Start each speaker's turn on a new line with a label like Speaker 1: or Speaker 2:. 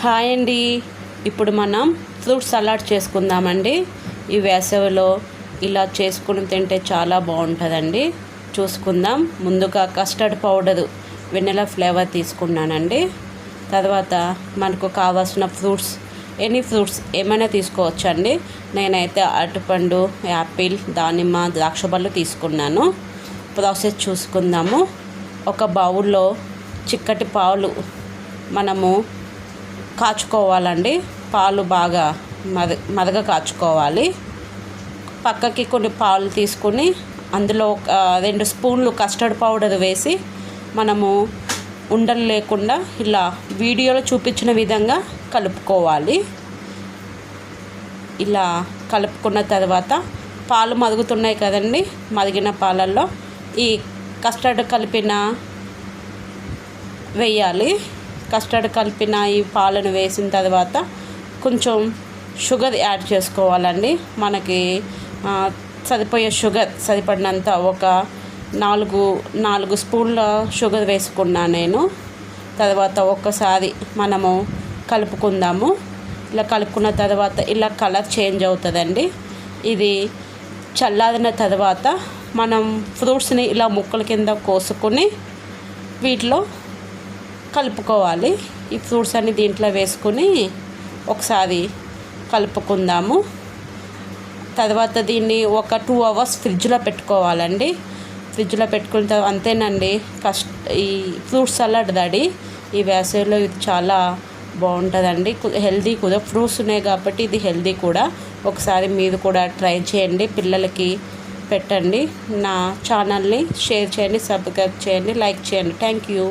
Speaker 1: Hi అండి. ఇప్పుడు మనం ఫ్రూట్ సలాడ్ చేసుకుందామండి. ఈ వేసవిలో ఇలా చేసుకుని తింటే చాలా బాగుంటుందండి. చూసుకుందాం. ముందుగా కస్టర్డ్ పౌడరు వెనిలా ఫ్లేవర్ తీసుకున్నానండి. తర్వాత మనకు కావాల్సిన ఫ్రూట్స్ ఎనీ ఫ్రూట్స్ ఏమైనా తీసుకోవచ్చండి. నేనైతే అరటిపండు యాపిల్ దానిమ్మ ద్రాక్ష పళ్ళు తీసుకున్నాను. ప్రాసెస్ చూసుకుందాము. ఒక బౌల్లో చిక్కటి పాలు మనము కాచుకోవాలండి. పాలు బాగా మద మరగ కాచుకోవాలి. పక్కకి కొన్ని పాలు తీసుకొని అందులో ఒక రెండు స్పూన్లు కస్టర్డ్ పౌడర్ వేసి మనము ఉండలు లేకుండా ఇలా వీడియోలో చూపించిన విధంగా కలుపుకోవాలి. ఇలా కలుపుకున్న తర్వాత పాలు మరుగుతున్నాయి కదండి మరిగిన పాలల్లో ఈ కస్టర్డ్ కలిపిన వేయాలి. కస్టర్డ్ కలిపిన ఈ పాలను వేసిన తర్వాత కొంచెం షుగర్ యాడ్ చేసుకోవాలండి. మనకి సరిపోయే షుగర్ సరిపడినంత ఒక నాలుగు నాలుగు స్పూన్ల షుగర్ వేసుకున్నా నేను. తర్వాత ఒక్కసారి మనము కలుపుకుందాము. ఇలా కలుపుకున్న తర్వాత ఇలా కలర్ చేంజ్ అవుతుందండి. ఇది చల్లారిన తర్వాత మనం ఫ్రూట్స్ని ఇలా ముక్కల కింద కోసుకొని వీటిలో కలుపుకోవాలి. ఈ ఫ్రూట్స్ అన్ని దీంట్లో వేసుకొని ఒకసారి కలుపుకుందాము. తర్వాత దీన్ని ఒక టూ అవర్స్ ఫ్రిడ్జ్లో పెట్టుకోవాలండి. ఫ్రిడ్జ్లో పెట్టుకున్న తర్వాత అంతేనండి. కష్ట ఈ ఫ్రూట్ సలాడ్ రెడీ ఈ వేసవిలో ఇది చాలా బాగుంటుందండి. హెల్దీ కూడా. ఫ్రూట్స్ ఉన్నాయి కాబట్టి ఇది హెల్దీ కూడా. ఒకసారి మీరు కూడా ట్రై చేయండి. పిల్లలకి పెట్టండి. నా ఛానల్ని షేర్ చేయండి సబ్స్క్రైబ్ చేయండి లైక్ చేయండి. Thank you.